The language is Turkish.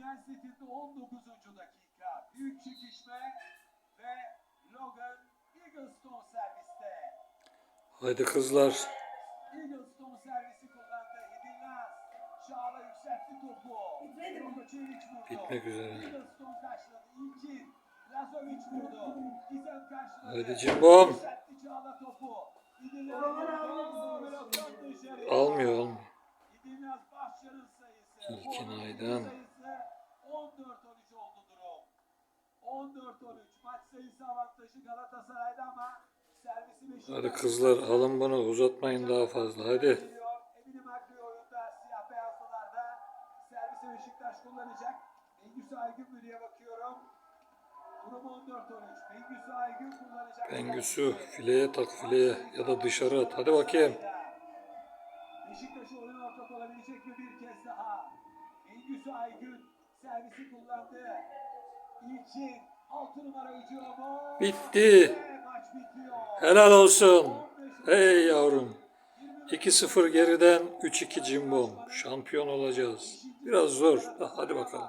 Final setinde 19. dakika. Büyük çekişme ve Logan Eaglestone serviste. Haydi kızlar. Eaglestone servisi kullandı. Hidilnaz. Çağla yükseltti topu. Vurdu. Bitmek üzere. Eaglestone karşıladı. İlkin. Lazovic vurdu. Gizem karşıladı. Haydi Cimbom. Yükseltti Çağla topu. Almıyor almıyor. İdilnaz Bahçar'ın sayısı. İlkin Aydan. Sayısı 14-13 oldu durum. 14-13. Maç sayısı avantajı Galatasaray'da ama servisi Beşiktaş. Hadi kızlar alın bunu uzatmayın daha fazla hadi. Eminim Agri oyunda siyah beyazlılarda servisi Beşiktaş kullanacak. Bengüsü Aygün mü diye bakıyorum. Durum 14-13. Bengüsü Aygün kullanacak. Bengüsü fileye tak fileye ya da dışarı at. Hadi bakayım. Beşiktaş oyun ortak olabilecek mi bir kez daha? Bengüsü Aygün servisi kullandı. İlkin 6 numara hücumu. Bitti. Maç bitiyor. Helal olsun. Hey yavrum. 2-0 geriden 3-2 cimbom. Şampiyon olacağız. Biraz zor. Hadi bakalım.